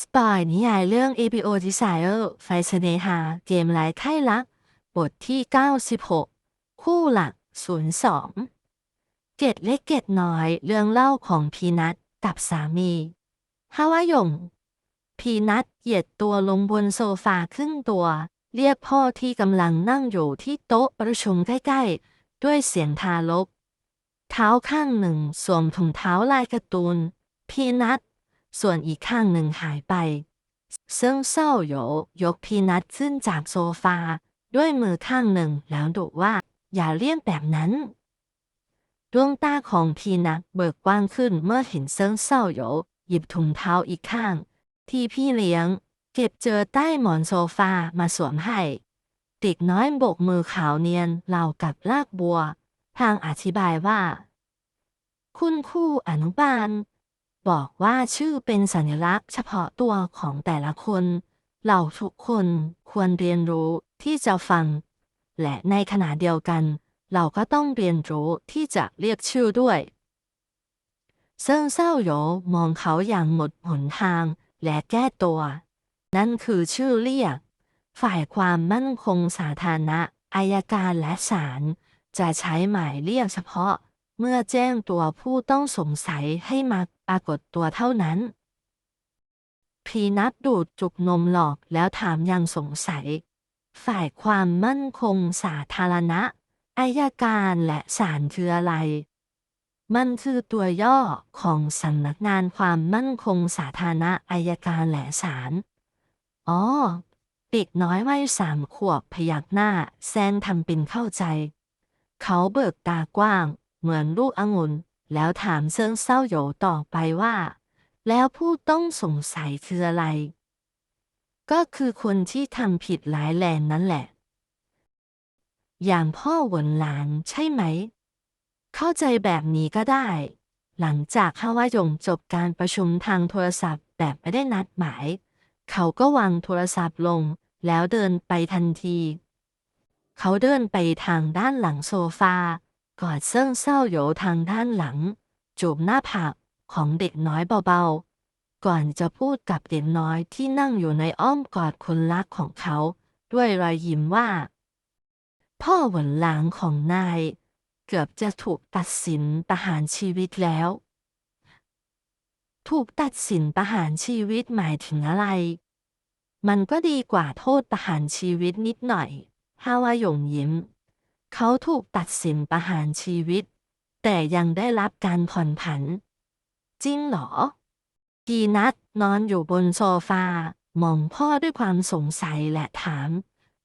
สปอยนิยายเรื่อง APO Desire ไฟเสนหา เกมไร้ไข้รัก บทที่ 96 คู่หลัก 02 เกตเล็กเกตน้อยเรื่องเล่าของพีนัทกับสามีฮาวายง พีนัทเหยียดตัวลงบนโซฟาครึ่งตัว เรียกพ่อที่กำลังนั่งอยู่ที่โต๊ะประชุมใกล้ๆ ด้วยเสียงทารกเท้าข้างหนึ่งสวมถุงเท้าลายการ์ตูน พีนัท ส่วนอีกข้างหนึ่งหายไปซึ่งเศร้าโหยยกพีนัทขึ้นจากโซฟา ด้วยมือข้างหนึ่งแล้วดุว่า อย่าเลี่ยนแบบนั้น ดวงตาของพีนัทเบิกกว้างขึ้นเมื่อเห็นเซิงเศร้าโหยหยิบถุงเท้าอีกข้าง ที่พี่เลี้ยง เก็บเจอใต้หมอนโซฟามาสวมให้เด็กน้อยโบกมือขาวเนียนเหล่ากับลากบัว ทางอธิบายว่า คุณครูอนุบาล บอกว่าชื่อเป็นสัญลักษณ์เฉพาะตัวของแต่ละคน เราทุกคนควรเรียนรู้ที่จะฟัง และในขณะเดียวกัน เราก็ต้องเรียนรู้ที่จะเรียกชื่อด้วย เซิงเศร้าโยมองเขาอย่างหมดหนทางและแก้ตัว นั่นคือชื่อเรียก ฝ่ายความมั่นคงสาธารณะอายการและศาลจะใช้หมายเรียกเฉพาะ เมื่อแจ้งตัวผู้ต้องสงสัยให้มาปรากฏตัวเท่านั้น พีนัทดูดจุกนมหลอกแล้วถามอย่างสงสัย ฝ่ายความมั่นคงสาธารณะอายการและศาลคืออะไร มันคือตัวย่อของสำนักงานความมั่นคงสาธารณะอายการและศาล อ๋อเด็กน้อยวัยสามขวบพยักหน้าแซงทำเป็นเข้าใจ เขาเบิกตากว้าง เหมือนลูกองุ่นแล้วถามเซิงเศร้าโหยต่อไปว่า แล้วผู้ต้องสงสัยคืออะไร ก็คือคนที่ทำผิดร้ายแรงนั่นแหละ อย่างพ่อหวนหลานใช่ไหม เข้าใจแบบนี้ก็ได้ หลังจากฮาวายงจบการประชุมทางโทรศัพท์แบบไม่ได้นัดหมาย เขาก็วางโทรศัพท์ลง แล้วเดินไปทันที เขาเดินไปทางด้านหลังโซฟา กอดเซิ่งเศร้าโหยทางด้านหลัง จูบหน้าผากของเด็กน้อยเบาๆ ก่อนจะพูดกับเด็กน้อยที่นั่งอยู่ในอ้อมกอดคนรักของเขา ด้วยรอยยิ้มว่า พ่อหวนหลางของนาย เกือบจะถูกตัดสินประหารชีวิตแล้ว ถูกตัดสินประหารชีวิตหมายถึงอะไร มันก็ดีกว่าโทษประหารชีวิตนิดหน่อยฮาวายงยิ้ม เขาถูกตัดสินประหารชีวิต แต่ยังได้รับการผ่อนผัน จริงเหรอพีนัทนอนอยู่บนโซฟา มองพ่อด้วยความสงสัยและถาม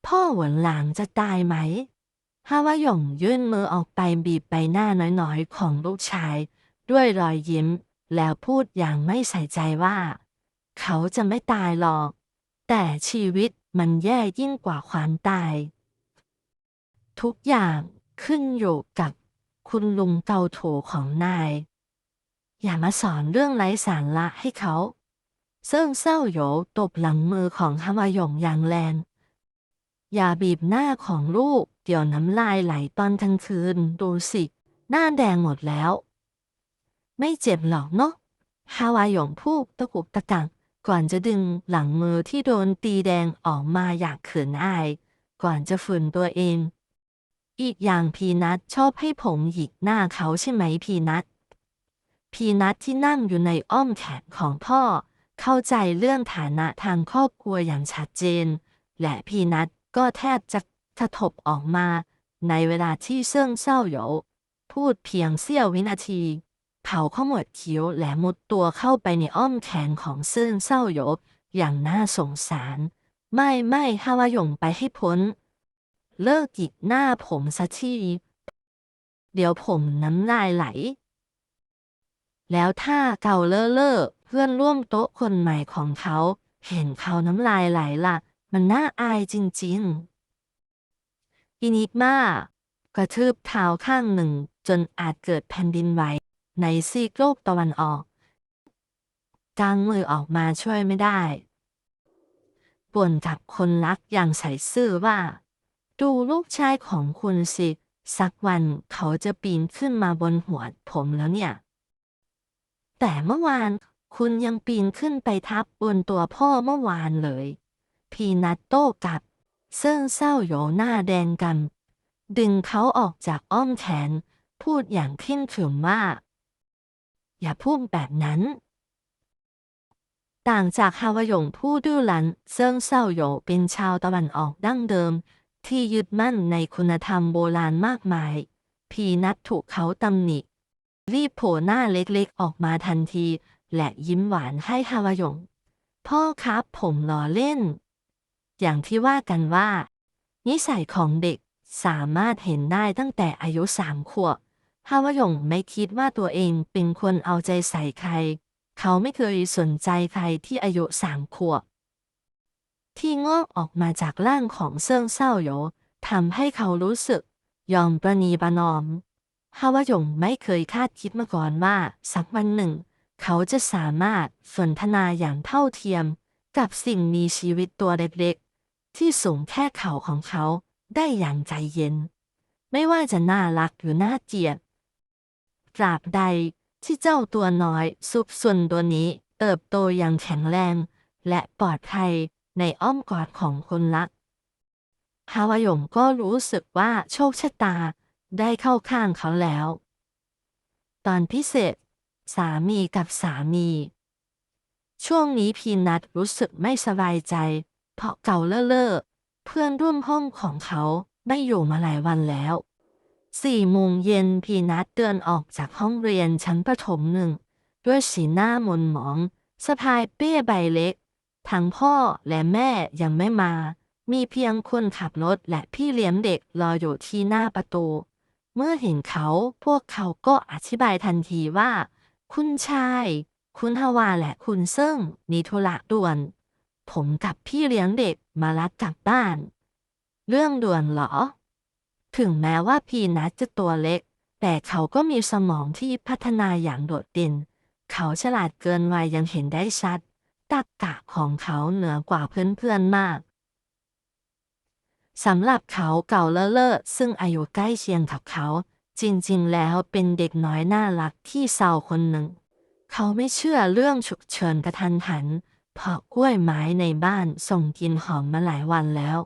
พ่อหวนหลางจะตายไหมฮาวายงยื่นมือออกไปบีบใบหน้าน้อยๆ ของลูกชาย ด้วยรอยยิ้ม แล้วพูดอย่างไม่ใส่ใจว่า เขาจะไม่ตายหรอก แต่ชีวิตมันแย่ยิ่งกว่าความตาย ทุกอย่างขึ้นอยู่กับคุณลุงเกาโถของนาย อย่ามาสอนเรื่องไร้สาระให้เขา เซิ่งเศร้าโยตบหลังมือของฮาวายงอย่างแรง อย่าบีบหน้าของลูก เดี๋ยวน้ำลายไหลตอนกลางคืน ดูสิ หน้าแดงหมดแล้ว ไม่เจ็บหรอกเนาะฮาวายงพูดตะกุกตะกักก่อนจะดึงหลังมือที่โดนตีแดงออกมาอย่างเขินอาย ก่อนจะฝืนตัวเอง อีกอย่างพีนัทชอบให้ผมหยิกหน้าเขาใช่ไหมพีนัทพีนัทที่นั่งอยู่ในอ้อมแขนของพ่อ เข้าใจเรื่องฐานะทางครอบครัวอย่างชัดเจน และพีนัทก็แทบจะสะทบออกมา ในเวลาที่เซิ่งเศร้าโยพูดเพียงเสี้ยววินาที เขาขมวดคิ้วและมุดตัวเข้าไปในอ้อมแขนของเซิ่งเศร้าโยอย่างน่าสงสาร ไม่ไม่ฮาวายงไปให้พ้น เลิกหยิกหน้าผมสักทีเดี๋ยวผมน้ำลายไหล แล้วถ้าเก่าเลอะเลอะเพื่อนร่วมโต๊ะคนใหม่ของเขา เห็นเขาน้ำลายไหลล่ะ มันน่าอายจริงๆอินิกมากระทืบเท้าข้างหนึ่งจนอาจเกิดแผ่นดินไหวในซีกโลกตะวันออกกางมือออกมาช่วยไม่ได้บ่นกับคนรักอย่างใส่ซื่อว่า ดูลูกชายของคุณสิ สักวันเขาจะปีนขึ้นมาบนหัวผมแล้วเนี่ย แต่เมื่อวานคุณยังปีนขึ้นไปทับบนตัวพ่อเมื่อวานเลย พีนัทโต้กับ เซิ่งเศร้าโยหน้าแดงกัน ดึงเขาออกจากอ้อมแขน พูดอย่างเคร่งขรึมว่า อย่าพูดแบบนั้น ต่างจากฮาวายงผู้ดื้อรั้นเซิ่งเศร้าโยเป็นชาวตะวันออกดั้งเดิม ที่ยึดมั่นในคุณธรรมโบราณมากมาย พีนัทถูกเขาตำหนิ รีบโผล่หน้าเล็กๆออกมาทันที และยิ้มหวานให้ฮาวายง พ่อครับผมล้อเล่น อย่างที่ว่ากันว่า นิสัยของเด็กสามารถเห็นได้ตั้งแต่อายุสามขวบฮาวายงไม่คิดว่าตัวเองเป็นคนเอาใจใส่ใคร เขาไม่เคยสนใจใครที่อายุสามขวบ ที่งอกออกมาจากร่างของเซิ่งเศร้าโยทำให้เขารู้สึก ยอมประนีประนอมฮาวายงไม่เคยคาดคิดมาก่อนว่า สักวันหนึ่ง เขาจะสามารถสนทนาอย่างเท่าเทียม กับสิ่งมีชีวิตตัวเล็กๆ ที่สูงแค่เข่าของเขาได้อย่างใจเย็น ไม่ว่าจะน่ารักหรือน่าเกลียดตราบใดที่เจ้าตัวน้อยซุปซุนตัวนี้ เติบโตอย่างแข็งแรง และปลอดภัย ในอ้อมกอดของคนรักฮาวายงก็รู้สึกว่าโชคชะตาได้เข้าข้างเขาแล้ว ตอนพิเศษ สามีกับสามี ช่วงนี้พีนัทรู้สึกไม่สบายใจ เพราะเก่าเล่อๆเพื่อนร่วมห้องของเขาไม่อยู่มาหลายวันแล้วสี่โมงเย็นพีนัทเดินออกจากห้องเรียนชั้นประถมหนึ่ง ด้วยสีหน้าหม่นหมองสะพายเป้ใบเล็ก ทั้งพ่อและแม่ยังไม่มา มีเพียงคนขับรถและพี่เลี้ยงเด็กรออยู่ที่หน้าประตู เมื่อเห็นเขาพวกเขาก็อธิบายทันทีว่า คุณชาย คุณฮาวาและคุณเซิ่งมีธุระด่วน ผมกับพี่เลี้ยงเด็กมารับกลับบ้าน เรื่องด่วนเหรอ ถึงแม้ว่าพีนัทจะตัวเล็ก แต่เขาก็มีสมองที่พัฒนาอย่างโดดเด่น เขาฉลาดเกินวัยยังเห็นได้ชัด ตักกะของเขาเหนือกว่าเพื่อนๆมากสำหรับเขาเก่าเลอะเลอะซึ่งอายุใกล้เคียงกับเขา จริงๆ แล้วเป็นเด็กน้อยน่ารักที่เศร้าคนหนึ่ง เขาไม่เชื่อเรื่องฉุกเฉินกระทันหัน เพราะกล้วยไม้ในบ้านส่งกลิ่นหอมมาหลายวันแล้ว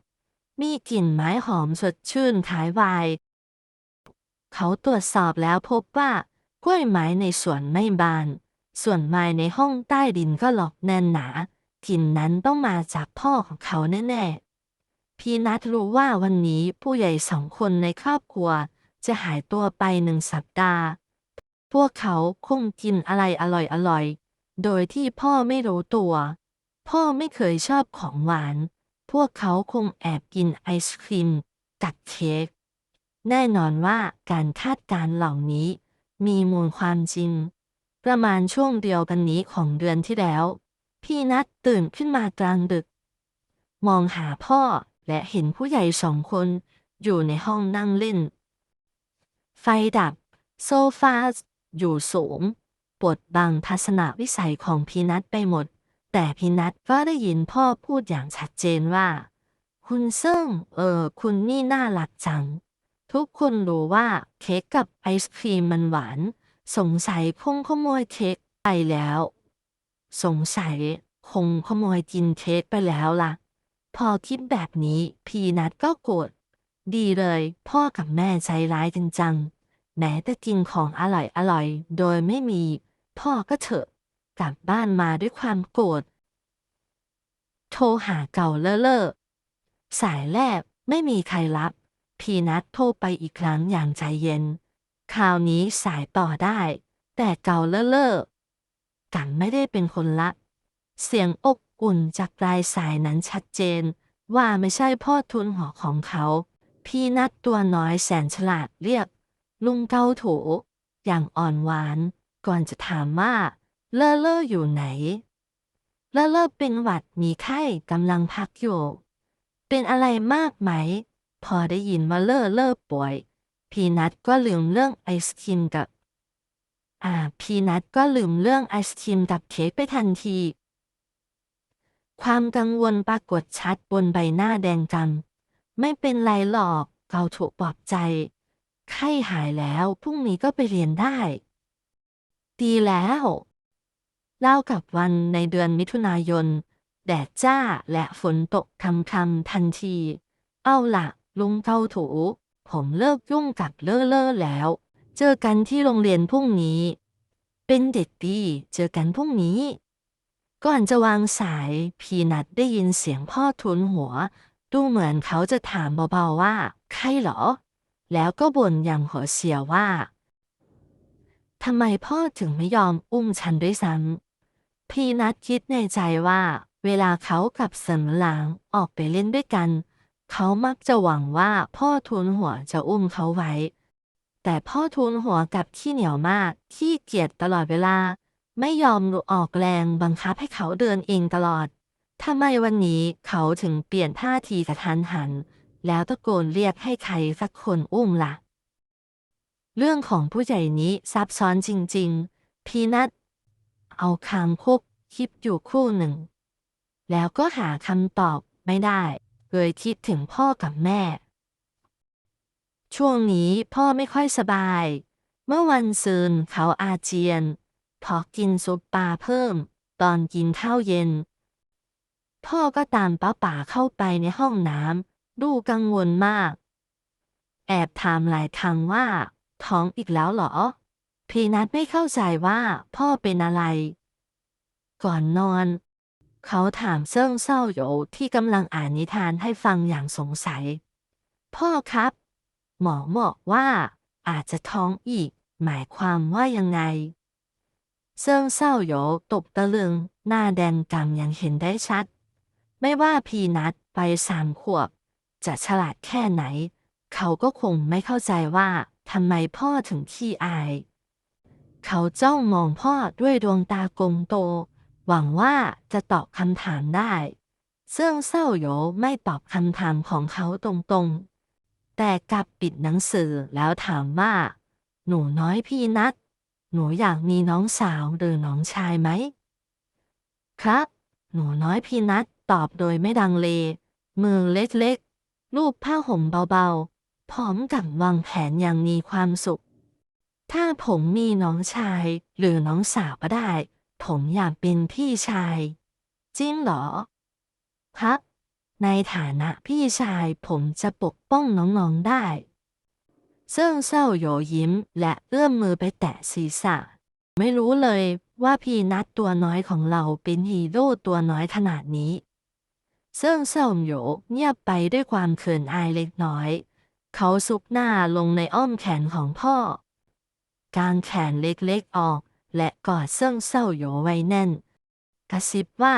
มีกลิ่นไม้หอมสดชื่นคล้ายวาย เขาตรวจสอบแล้วพบว่ากล้วยไม้ในสวนไม่บาน ส่วนไม้ในห้องใต้ดินก็หลอกแน่นหนากลิ่นนั้นต้องมาจากพ่อของเขาแน่ๆ พี่นัทรู้ว่าวันนี้ผู้ใหญ่สองคนในครอบครัวจะหายตัวไปหนึ่งสัปดาห์ พวกเขาคงกินอะไรอร่อยๆ โดยที่พ่อไม่รู้ตัว พ่อไม่เคยชอบของหวาน พวกเขาคงแอบกินไอศครีมกับเค้ก แน่นอนว่าการคาดการเหล่านี้มีมูลความจริง ประมาณช่วงเดียวกันนี้ของเดือนที่แล้ว พี่นัดตื่นขึ้นมากลางดึก มองหาพ่อและเห็นผู้ใหญ่สองคนอยู่ในห้องนั่งเล่น ไฟดับ โซฟาอยู่สูงปวดบังทัศนวิสัยของพีนัทไปหมด แต่พีนัทก็ได้ยินพ่อพูดอย่างชัดเจนว่า คุณเซิ่งเออ คุณนี่น่ารักจัง ทุกคนรู้ว่าเค้กกับไอศครีมมันหวาน สงสัยคงขโมยเค้กไปแล้ว สงสัยคงขโมยกินเค้กไปแล้วล่ะ พอคิดแบบนี้พีนัทก็โกรธดีเลย พ่อกับแม่ใจร้ายกันจังแม้แต่กินของอร่อยอร่อยๆโดยไม่มี พ่อก็เถอะ กลับบ้านมาด้วยความโกรธโทรหาเก่าเลอะเลอะสายแรกไม่มีใครรับ พีนัทโทรไปอีกครั้งอย่างใจเย็น คราวนี้สายต่อได้ แต่เก่าเลอะเลอะกันไม่ได้เป็นคนละ เสียงอบอุ่นจากปลายสายนั้นชัดเจน ว่าไม่ใช่พ่อทุนหอของเขา พี่นัดตัวน้อยแสนฉลาดเรียก ลุงเกาโถอย่างอ่อนหวาน ก่อนจะถามว่าเลอเลออยู่ไหนเลอเลอเป็นหวัดมีไข้กำลังพักอยู่ เป็นอะไรมากไหม พอได้ยินว่าเลอเลอป่วย พี่นัดก็ลืมเรื่องไอศครีมกับ อ่า พี่นัดก็ลืมเรื่องไอศครีมกับเค้กไปทันที ความกังวลปรากฏชัดบนใบหน้าแดงกำไม่เป็นไรหรอกเกาถูกปลอบใจ ไข้หายแล้วพรุ่งนี้ก็ไปเรียนได้ ดีแล้ว เล่ากับวันในเดือนมิถุนายน แดดจ้าและฝนตกคำคำทันที เอาละลุงเกาถู ผมเลิกยุ่งกับเลอะเลอะแล้ว เจอกันที่โรงเรียนพรุ่งนี้ เป็นเด็กดี เจอกันพรุ่งนี้ ก่อนจะวางสาย พีนัทได้ยินเสียงพ่อทุนหัว ดูเหมือนเขาจะถามเบาๆว่า ใครเหรอ แล้วก็บ่นอย่างหัวเสียว่าทำไมพ่อถึงไม่ยอมอุ้มฉันด้วยซ้ำพีนัทคิดในใจว่า เวลาเขากับเสมหลางออกไปเล่นด้วยกัน เขามักจะหวังว่าพ่อทุนหัวจะอุ้มเขาไว้ แต่พ่อทุนหัวกับขี้เหนียวมากขี้เกียจตลอดเวลา ไม่ยอมออกแรงบังคับให้เขาเดินเองตลอดทำไมวันนี้เขาถึงเปลี่ยนท่าทีกระทันหัน แล้วตะโกนเรียกให้ใครสักคนอุ้มล่ะ เรื่องของผู้ใหญ่นี้ซับซ้อนจริง ๆ พีนัทเอาคางคุกคิดอยู่ครู่หนึ่ง แล้วก็หาคำตอบไม่ได้ เลยคิดถึงพ่อกับแม่ ช่วงนี้พ่อไม่ค่อยสบาย เมื่อวันซืนเขาอาเจียน พอกินซุปปลาเพิ่ม ตอนกินข้าวเย็น พ่อก็ตามป้าป่าเข้าไปในห้องน้ำดูกังวลมาก แอบถามหลายครั้งว่า ท้องอีกแล้วเหรอ พีนัทไม่เข้าใจว่าพ่อเป็นอะไร ก่อนนอน เขาถามเซิ่งเศร้าโยที่กำลังอ่านนิทานให้ฟังอย่างสงสัย พ่อครับ หมอบอกว่า อาจจะท้องอีก หมายความว่ายังไง เซิ่งเศร้าโยตกตะลึง หน้าแดงกำอย่างเห็นได้ชัด ไม่ว่าพีนัทไปสามขวบ จะฉลาดแค่ไหน เขาก็คงไม่เข้าใจว่าทำไมพ่อถึงขี้อาย เขาจ้องมองพ่อด้วยดวงตากลมโต หวังว่าจะตอบคำถามได้เซิ่งเศร้าโยไม่ตอบคำถามของเขาตรงๆ แต่กลับปิดหนังสือแล้วถามว่า หนูน้อยพี่นัทหนูอยากมีน้องสาวหรือน้องชายไหม ครับ หนูน้อยพี่นัทตอบโดยไม่ดังเล มือเล็กๆ รูปผ้าห่มเบาๆ พร้อมกับวางแผนอย่างมีความสุข ถ้าผมมีน้องชายหรือน้องสาวก็ได้ ผมอยากเป็นพี่ชาย จริงเหรอ ครับ ในฐานะพี่ชายผมจะปกป้องน้องๆได้ซิ่งเศร้าโยยิ้มและเอื้อมมือไปแตะศีรษะ ไม่รู้เลยว่าพี่นัดตัวน้อยของเราเป็นฮีโร่ตัวน้อยขนาดนี้ซิ่งเศร้าโยเงียบไปด้วยความเขินอายเล็กน้อย เขาซุกหน้าลงในอ้อมแขนของพ่อกางแขนเล็กๆออก และกอดเซิ่งเศร้าโยไว้แน่น กระซิบว่า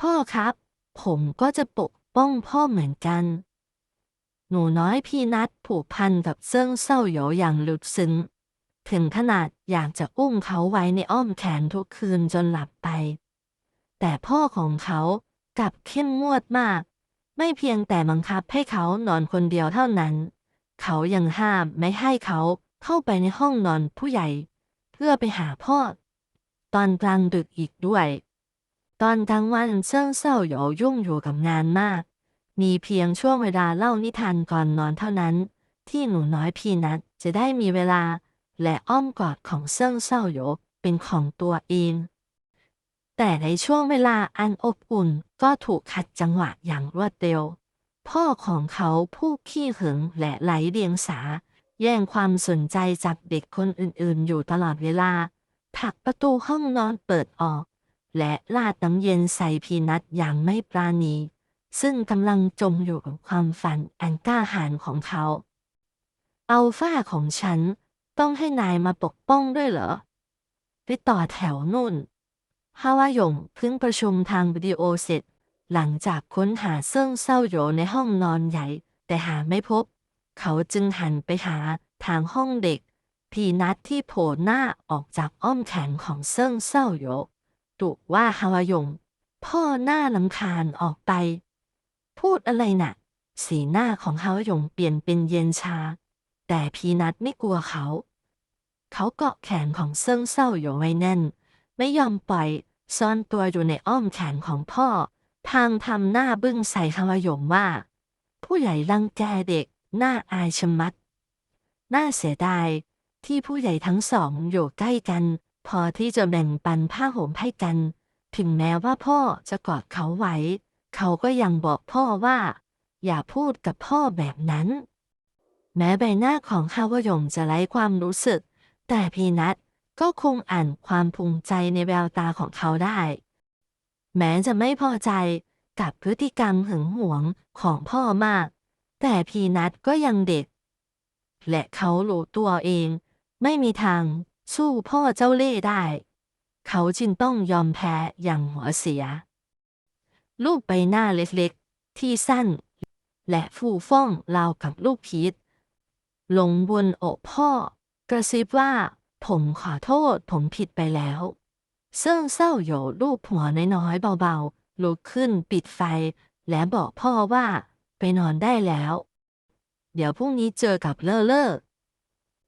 พ่อครับ ผมก็จะปกป้องพ่อเหมือนกัน หนูน้อยพี่นัดผูกพันกับเซิ่งเศร้าโยอย่างลึกซึ้งถึงขนาดอยากจะอุ้มเขาไว้ในอ้อมแขนทุกคืนจนหลับไป แต่พ่อของเขากลับเข้มงวดมาก ไม่เพียงแต่บังคับให้เขานอนคนเดียวเท่านั้น เขายังห้ามไม่ให้เขาเข้าไปในห้องนอนผู้ใหญ่ พื่อไปหาพ่อ ตอนกลางดึกอีกด้วย ตอนกลางวันเซิ่งเศร้าโยยุ่งอยู่กับงานมาก มีเพียงช่วงเวลาเล่านิทานก่อนนอนเท่านั้น ที่หนูน้อยพี่นัทจะได้มีเวลา และอ้อมกอดของเซิ่งเศร้าโยเป็นของตัวเอง แต่ในช่วงเวลาอันอบอุ่นก็ถูกขัดจังหวะอย่างรวดเร็ว พ่อของเขาผู้ขี้หึงและไหลเดียงสา แย่งความสนใจจากเด็กคนอื่นๆ อยู่ตลอดเวลาผลักประตูห้องนอนเปิดออก และลาดน้ำเย็นใส่พีนัทอย่างไม่ปราณี ซึ่งกำลังจมอยู่กับความฝันอันกล้าหาญของเขา เอัลฟาของฉัน ต้องให้นายมาปกป้องด้วยเหรอ ไปต่อแถวนู่นฮาวายงเพิ่งประชุมทางวิดีโอเสร็จ หลังจากค้นหาเซิ่งเศร้าโยในห้องนอนใหญ่ แต่หาไม่พบ เขาจึงหันไปหาทางห้องเด็ก พีนัทที่โผล่หน้าออกจากอ้อมแขนของเซิ่งเศร้าโหยดุว่าฮาวายง พ่อหน้าลำคาญออกไป พูดอะไรน่ะ สีหน้าของฮาวายงเปลี่ยนเป็นเย็นชา แต่พีนัทไม่กลัวเขา เขาเกาะแขนของเซิ่งเศร้าโหยไว้แน่น ไม่ยอมปล่อยซ่อนตัวอยู่ในอ้อมแขนของพ่อ ทางทำหน้าบึ้งใส่ฮาวายงว่า ผู้ใหญ่รังแกเด็ก น้าอายชะมัด น่าเสียดายที่ผู้ใหญ่ทั้งสองอยู่ใกล้กัน พอที่จะแบ่งปันผ้าห่มให้กัน ถึงแม้ว่าพ่อจะกอดเขาไว้ เขาก็ยังบอกพ่อว่า อย่าพูดกับพ่อแบบนั้น แม้ใบหน้าของฮาวายงจะไร้ความรู้สึก แต่พีนัทก็คงอ่านความภูมิใจในแววตาของเขาได้ แม้จะไม่พอใจกับพฤติกรรมหึงหวงของพ่อมาก แต่พีนัทก็ยังเด็ก และเขารู้ตัวเอง ไม่มีทางสู้พ่อเจ้าเล่ห์ได้ เขาจึงต้องยอมแพ้อย่างหัวเสีย รูปใบหน้าเล็กๆ ที่สั้น และฟูฟ่องราวกับลูกพีชลงบนอกพ่อ กระซิบว่า ผมขอโทษผมผิดไปแล้วเซิ่งเศร้าโยรูปหัวน้อยๆเบาๆลุกขึ้นปิดไฟ และบอกพ่อว่า ไปนอนได้แล้ว เดี๋ยวพรุ่งนี้เจอกับเลอเลอ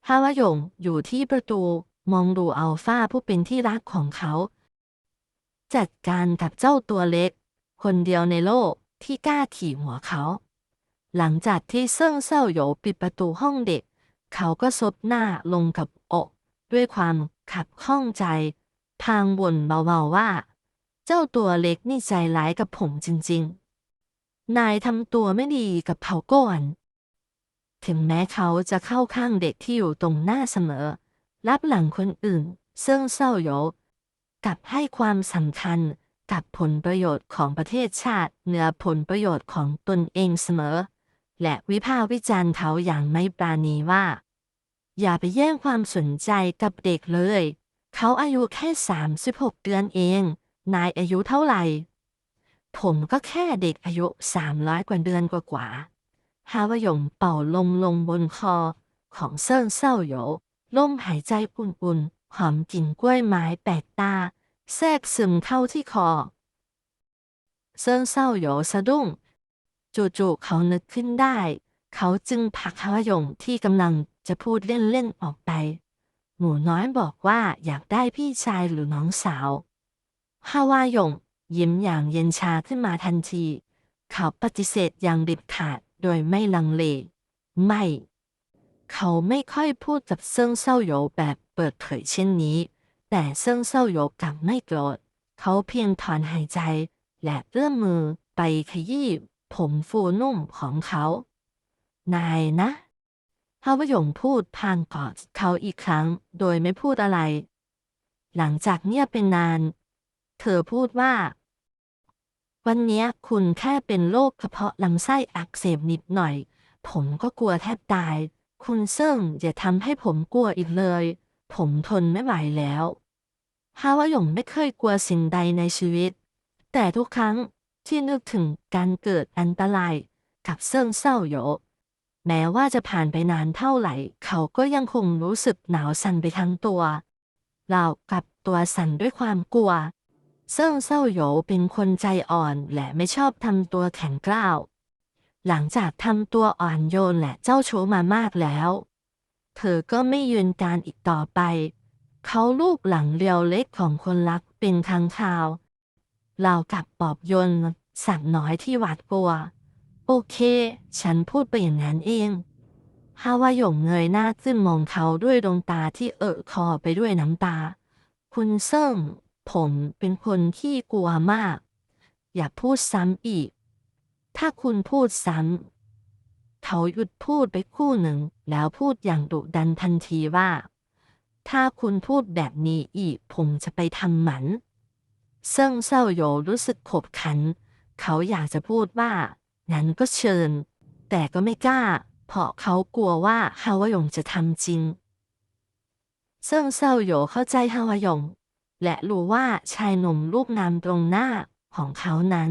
ฮาวายงอยู่ที่ประตูมองดูอัลฟาผู้เป็นที่รักของเขา จัดการกับเจ้าตัวเล็ก คนเดียวในโลกที่กล้าขี่หัวเขา หลังจากที่เซิ่งเศร้าโหยปิดประตูห้องเด็ก เขาก็ซบหน้าลงกับอกด้วยความขับข้องใจทางบ่นเบาๆว่า เจ้าตัวเล็กนี่ใจร้ายกับผมจริง ๆ นายทำตัวไม่ดีกับเขาก่อน ถึงแม้เขาจะเข้าข้างเด็กที่อยู่ตรงหน้าเสมอ รับหลังคนอื่น ซึ่งเศร้าโยกับให้ความสำคัญกับผลประโยชน์ของประเทศชาติเหนือผลประโยชน์ของตนเองเสมอ และวิพากษ์วิจารณ์เขาอย่างไม่ปราณีว่า อย่าไปแย่งความสนใจกับเด็กเลย เขาอายุแค่ 36 เดือนเอง นายอายุเท่าไหร่ ผมก็แค่เด็กอายุ300กว่าเดือนกว่าๆฮาวายงเป่าลมลงบนคอของเซิ่งเศร้าโยลมหายใจอุ่นๆหอมกลิ่นกล้วยไม้แปลกตา แทรกซึมเข้าที่คอ เซิ่งเศร้าโยสะดุ้ง จู่ๆเขานึกขึ้นได้ เขาจึงผลักฮาวายงที่กำลังจะพูดเล่นๆออกไป หมูน้อยบอกว่าอยากได้พี่ชายหรือน้องสาวฮาวายง ยิ้มอย่างเย็นชาขึ้นมาทันที เขาปฏิเสธอย่างเด็ดขาดโดยไม่ลังเล ไม่ เขาไม่ค่อยพูดกับเซิงเศร้าโยแบบเปิดเผยเช่นนี้ แต่เซิงเศร้าโยกลับไม่โกรธ เขาเพียงถอนหายใจ และเอื้อมมือไปขยี้ผมฟูนุ่มของเขา นายนะฮาวายงพูดพางกอดเขาอีกครั้ง โดยไม่พูดอะไร หลังจากเงียบเป็นนาน เธอพูดว่า วันนี้คุณแค่เป็นโรคกระเพาะลำไส้อักเสบนิดหน่อย ผมก็กลัวแทบตาย คุณเซิ่งอย่าทำให้ผมกลัวอีกเลย ผมทนไม่ไหวแล้วฮาวายงไม่เคยกลัวสิ่งใดในชีวิต แต่ทุกครั้งที่นึกถึงการเกิดอันตรายกับเซิ่งเศร้าโหยแม้ว่าจะผ่านไปนานเท่าไหร่ เขาก็ยังคงรู้สึกหนาวสั่นไปทั้งตัวเรากับตัวสั่นด้วยความกลัว เซิ่งเศร้าโยเป็นคนใจอ่อนและไม่ชอบทำตัวแข็งกร้าว หลังจากทำตัวอ่อนโยนและเจ้าชู้มามากแล้ว เธอก็ไม่ยืนการอีกต่อไป เขาลูบหลังเรียวเล็กของคนรักเป็นครั้งคราวเรากับปอบโยนสัตว์น้อยที่หวาดกลัว โอเค ฉันพูดไปอย่างนั้นเองฮาวายงเงยหน้าขึ้นมองเขาด้วยดวงตาที่เอ่อคอไปด้วยน้ำตา คุณเซิ่ง ผมเป็นคนที่กลัวมาก อย่าพูดซ้ำอีก ถ้าคุณพูดซ้ำเขาหยุดพูดไปคู่หนึ่ง แล้วพูดอย่างดุดันทันทีว่า ถ้าคุณพูดแบบนี้อีก ผมจะไปทำหมันเซิ่งเศร้าโยรู้สึกขบขัน เขาอยากจะพูดว่างั้นก็เชิญ แต่ก็ไม่กล้า เพราะเขากลัวว่าฮาวายงจะทำจริงเซิ่งเศร้าโยเข้าใจฮาวายง และรู้ว่าชายหนุ่มรูปงามตรงหน้าของเขานั้น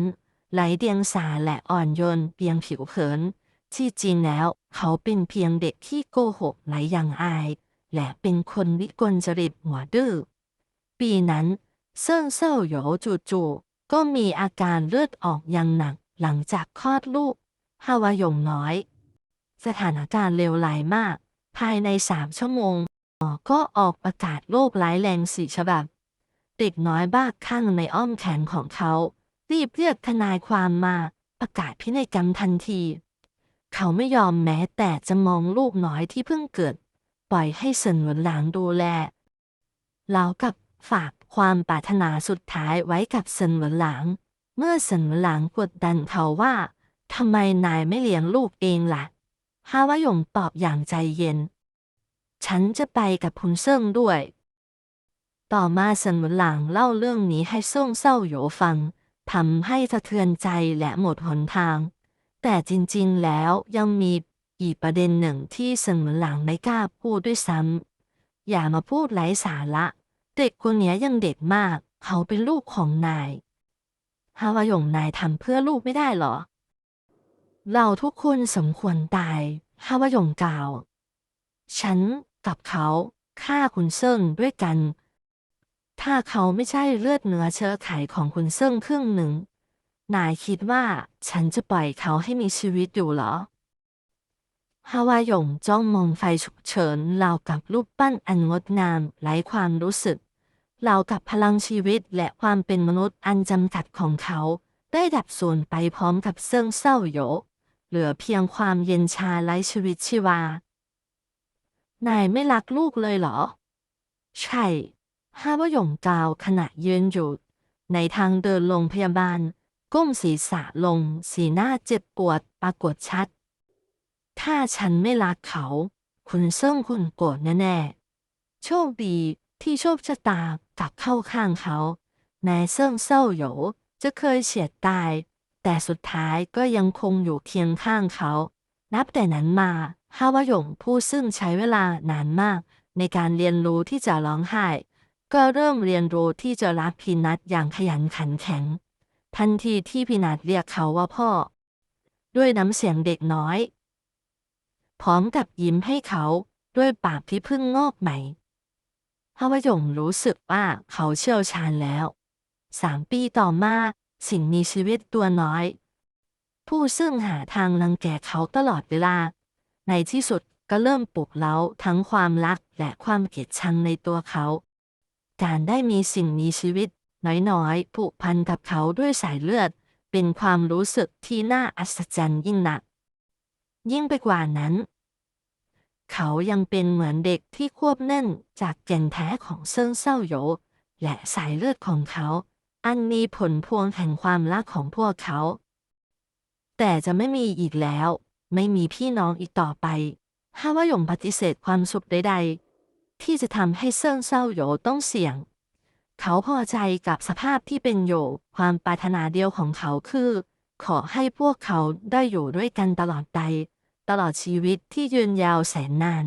ไร้เดียงสาและอ่อนโยนเพียงผิวเผิน ที่จริงแล้วเขาเป็นเพียงเด็กที่โกหกไหลอย่างอาย และเป็นคนวิกลจริตหัวดื้อปีนั้นเซิ่งเซ่าโยจู่ๆก็มีอาการเลือดออกอย่างหนักหลังจากคลอดลูกฮาวายงน้อย สถานการณ์เลวร้ายมาก ภายในสามชั่วโมงหมอก็ออกประกาศโรคร้ายแรงสี่ฉบับ เด็กน้อยบ้าคลั่งในอ้อมแขนของเขา รีบเรียกทนายความมาประกาศพินัยกรรมทันที เขาไม่ยอมแม้แต่จะมองลูกน้อยที่เพิ่งเกิด ปล่อยให้เซินวนหลางดูแลแล้วกับฝากความปรารถนาสุดท้ายไว้กับเซินวนหลางเมื่อเซินวนหลางกดดันเขาว่าทำไมนายไม่เลี้ยงลูกเองล่ะฮาวายงตอบอย่างใจเย็น ฉันจะไปกับคุณเซิงด้วย ต่อมาเซินหวินหลางเล่าเรื่องนี้ให้ซ่งเศร้าโยฟังทำให้สะเทือนใจและหมดหนทาง แต่จริงๆแล้วยังมีอีกประเด็นหนึ่งที่เซินหวินหลางไม่กล้าพูดด้วยซ้ำอย่ามาพูดไร้สาระ เด็กคนนี้ยังเด็กมาก เขาเป็นลูกของนายฮาวายงนายทำเพื่อลูกไม่ได้หรอ เราทุกคนสมควรตายฮาวายงกล่าว ฉันกับเขาฆ่าคุณเซิงด้วยกัน ถ้าเขาไม่ใช่เลือดเนื้อเชื้อไขของคุณเซิงครึ่งหนึ่ง นายคิดว่าฉันจะปล่อยเขาให้มีชีวิตอยู่เหรอฮาวายงจ้องมองไฟฉุกเฉินราวกับรูปปั้นอันงดงามไร้ความรู้สึกราวกับพลังชีวิตและความเป็นมนุษย์อันจำกัดของเขา ได้ดับสูญไปพร้อมกับเซิ่งเศร้าโยกเหลือเพียงความเย็นชาไร้ชีวิตชีวา นายไม่รักลูกเลยเหรอ ใช่ ฮาวายงกาวขณะยืนอยู่ ในทางเดินโรงพยาบาล ก้มศีรษะลง สีหน้าเจ็บปวดปรากฏชัด ถ้าฉันไม่รักเขา คุณเซิ่งคุณโกรธแน่ๆ โชคดีที่โชคชะตากลับเข้าข้างเขาแม้เซิ่งเศร้าโหยจะเคยเฉียดตาย แต่สุดท้ายก็ยังคงอยู่เคียงข้างเขา นับแต่นั้นมาฮาวายงผู้ซึ่งใช้เวลานานมาก ในการเรียนรู้ที่จะร้องไห้ ก็เริ่มเรียนรู้ที่จะรักพีนัทอย่างขยันขันแข็ง ทันทีที่พีนัทเรียกเขาว่าพ่อ ด้วยน้ำเสียงเด็กน้อย พร้อมกับยิ้มให้เขาด้วยปากที่เพิ่งงอกใหม่ฮาวายงรู้สึกว่าเขาเชี่ยวชาญแล้ว สามปีต่อมาสิ่งมีชีวิตตัวน้อย ผู้ซึ่งหาทางรังแกเขาตลอดเวลา ในที่สุดก็เริ่มปลุกเล้าทั้งความรักและความเกลียดชังในตัวเขา การได้มีสิ่งมีชีวิต น้อยๆผูกพันกับเขาด้วยสายเลือด เป็นความรู้สึกที่น่าอัศจรรย์ยิ่งนัก ยิ่งไปกว่านั้น เขายังเป็นเหมือนเด็กที่ควบแน่นจากแก่นแท้ของเซิงเศร้าโยและสายเลือดของเขา อันมีผลพวงแห่งความรักของพวกเขา แต่จะไม่มีอีกแล้ว ไม่มีพี่น้องอีกต่อไปฮาวาหยงปฏิเสธความสุขใดๆ ที่จะทำให้เซิงเศร้าโยต้องเสี่ยง เขาพอใจกับสภาพที่เป็นอยู่ ความปรารถนาเดียวของเขาคือ ขอให้พวกเขาได้อยู่ด้วยกันตลอดไปตลอดชีวิตที่ยืนยาวแสนนาน